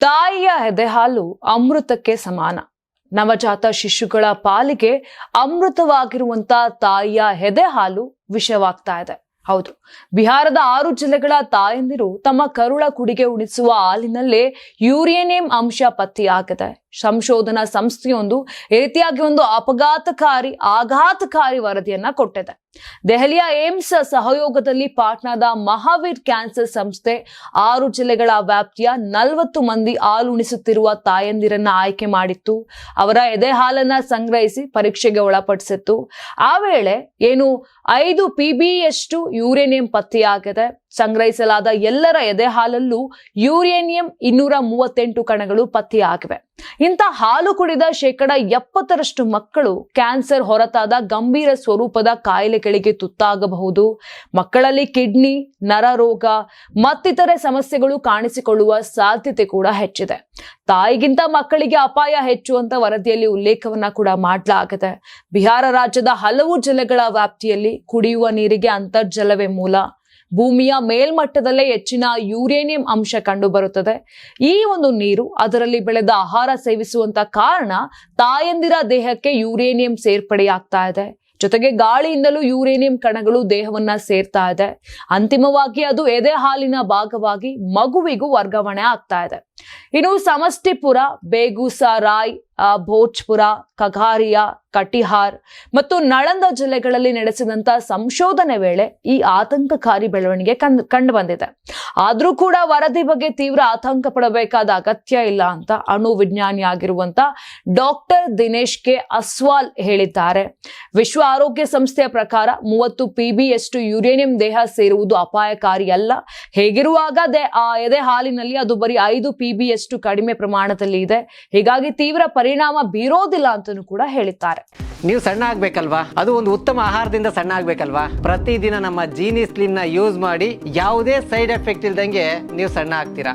ತಾಯಿಯ ಎದೆಹಾಲು ಅಮೃತಕ್ಕೆ ಸಮಾನ. ನವಜಾತ ಶಿಶುಗಳ ಪಾಲಿಗೆ ಅಮೃತವಾಗಿರುವಂತ ತಾಯಿಯ ಎದೆಹಾಲು ವಿಷವಾಗ್ತಾ ಇದೆ. ಹೌದು, ಬಿಹಾರದ ಆರು ಜಿಲ್ಲೆಗಳ ತಾಯಂದಿರು ತಮ್ಮ ಕರುಳ ಕುಡಿಗೆ ಉಣಿಸುವ ಹಾಲಿನಲ್ಲೇ ಯೂರಿಯನಿಯಂ ಅಂಶ ಪತ್ತೆಯಾಗಿದೆ ಸಂಶೋಧನಾ ಸಂಸ್ಥೆಯೊಂದು ಈ ರೀತಿಯಾಗಿ ಒಂದು ಅಪಘಾತಕಾರಿ, ಆಘಾತಕಾರಿ ವರದಿಯನ್ನ ಕೊಟ್ಟಿದೆ. ದೆಹಲಿಯ ಏಮ್ಸ್ ಸಹಯೋಗದಲ್ಲಿ ಪಾಟ್ನಾದ ಮಹಾವೀರ್ ಕ್ಯಾನ್ಸರ್ ಸಂಸ್ಥೆ ಆರು ಜಿಲ್ಲೆಗಳ ವ್ಯಾಪ್ತಿಯ ನಲವತ್ತು ಮಂದಿ ಹಾಲುಣಿಸುತ್ತಿರುವ ತಾಯಂದಿರನ್ನ ಆಯ್ಕೆ ಮಾಡಿತ್ತು. ಅವರ ಎದೆ ಹಾಲನ್ನ ಸಂಗ್ರಹಿಸಿ ಪರೀಕ್ಷೆಗೆ ಒಳಪಡಿಸಿತ್ತು. ಆ ವೇಳೆ ಏನು ಐದು ಪಿಬಿಯಷ್ಟು ಯೂರೇನಿಯಂ ಪತ್ತೆಯಾಗಿದೆ. ಸಂಗ್ರಹಿಸಲಾದ ಎಲ್ಲರ ಎದೆ ಹಾಲಲ್ಲೂ ಯುರೇನಿಯಂ ಇನ್ನೂರ ಮೂವತ್ತೆಂಟು ಕಣಗಳು ಪತ್ತೆಯಾಗಿವೆ. ಇಂಥ ಹಾಲು ಕುಡಿದ ಶೇಕಡ ಎಪ್ಪತ್ತರಷ್ಟು ಮಕ್ಕಳು ಕ್ಯಾನ್ಸರ್ ಹೊರತಾದ ಗಂಭೀರ ಸ್ವರೂಪದ ಕಾಯಿಲೆಗಳಿಗೆ ತುತ್ತಾಗಬಹುದು. ಮಕ್ಕಳಲ್ಲಿ ಕಿಡ್ನಿ ನರರೋಗ ಮತ್ತಿತರೆ ಸಮಸ್ಯೆಗಳು ಕಾಣಿಸಿಕೊಳ್ಳುವ ಸಾಧ್ಯತೆ ಕೂಡ ಹೆಚ್ಚಿದೆ. ತಾಯಿಗಿಂತ ಮಕ್ಕಳಿಗೆ ಅಪಾಯ ಹೆಚ್ಚು ಅಂತ ವರದಿಯಲ್ಲಿ ಉಲ್ಲೇಖವನ್ನ ಕೂಡ ಮಾಡಲಾಗಿದೆ. ಬಿಹಾರ ರಾಜ್ಯದ ಹಲವು ಜಿಲ್ಲೆಗಳ ವ್ಯಾಪ್ತಿಯಲ್ಲಿ ಕುಡಿಯುವ ನೀರಿಗೆ ಅಂತರ್ಜಲವೇ ಮೂಲ. ಭೂಮಿಯ ಮೇಲ್ಮಟ್ಟದಲ್ಲೇ ಹೆಚ್ಚಿನ ಯುರೇನಿಯಂ ಅಂಶ ಕಂಡುಬರುತ್ತದೆ. ಈ ಒಂದು ನೀರು ಅದರಲ್ಲಿ ಬೆಳೆದ ಆಹಾರ ಸೇವಿಸುವಂತ ಕಾರಣ ತಾಯಂದಿರ ದೇಹಕ್ಕೆ ಯುರೇನಿಯಂ ಸೇರ್ಪಡೆಯಾಗ್ತಾ ಇದೆ. ಜೊತೆಗೆ ಗಾಳಿಯಿಂದಲೂ ಯುರೇನಿಯಂ ಕಣಗಳು ದೇಹವನ್ನ ಸೇರ್ತಾ ಇದೆ. ಅಂತಿಮವಾಗಿ ಅದು ಎದೆ ಹಾಲಿನ ಭಾಗವಾಗಿ ಮಗುವಿಗೂ ವರ್ಗಾವಣೆ ಆಗ್ತಾ ಇದೆ. ಇನ್ನು ಸಮಷ್ಟಿಪುರ ಬೇಗುಸರಾಯ್ ಭೋಜ್ಪುರ ಕಘಾರಿಯಾ ಕಟಿಹಾರ್ ಮತ್ತು ನಳಂದ ಜಿಲ್ಲೆಗಳಲ್ಲಿ ನಡೆಸಿದಂತ ಸಂಶೋಧನೆ ವೇಳೆ ಈ ಆತಂಕಕಾರಿ ಬೆಳವಣಿಗೆ ಕಂಡು ಕಂಡು ಬಂದಿದೆ. ಆದ್ರೂ ಕೂಡ ವರದಿ ಬಗ್ಗೆ ತೀವ್ರ ಆತಂಕ ಪಡಬೇಕಾದ ಅಗತ್ಯ ಇಲ್ಲ ಅಂತ ಅಣು ವಿಜ್ಞಾನಿ ಆಗಿರುವಂತ ಡಾಕ್ಟರ್ ದಿನೇಶ್ ಕೆ. ಅಸ್ವಾಲ್ ಹೇಳಿದ್ದಾರೆ. ವಿಶ್ವ ಆರೋಗ್ಯ ಸಂಸ್ಥೆಯ ಪ್ರಕಾರ ಮೂವತ್ತು ಪಿಬಿಯಷ್ಟು ಯುರೇನಿಯಂ ದೇಹ ಸೇರುವುದು ಅಪಾಯಕಾರಿ ಅಲ್ಲ. ಹೇಗಿರುವಾಗ ದೆ- ಎದೆ ಹಾಲಿನಲ್ಲಿ ಅದು ಬರೀ ಐದು ಪಿಬಿಯಷ್ಟು ಕಡಿಮೆ ಪ್ರಮಾಣದಲ್ಲಿ ಇದೆ. ಹೀಗಾಗಿ ತೀವ್ರ ಪರಿಣಾಮ ಬೀರೋದಿಲ್ಲ ಅಂತಲೂ ಕೂಡ ಹೇಳಿದ್ದಾರೆ. ನೀವು ಸಣ್ಣ ಆಗ್ಬೇಕಲ್ವಾ? ಅದು ಒಂದು ಉತ್ತಮ ಆಹಾರದಿಂದ ಸಣ್ಣ ಆಗ್ಬೇಕಲ್ವಾ? ಪ್ರತಿದಿನ ನಮ್ಮ ಜೀನಿ ಸ್ಲಿಮ್ನ ಯೂಸ್ ಮಾಡಿ ಯಾವುದೇ ಸೈಡ್ ಎಫೆಕ್ಟ್ ಇಲ್ದಂಗೆ ನೀವು ಸಣ್ಣ ಆಗ್ತೀರಾ?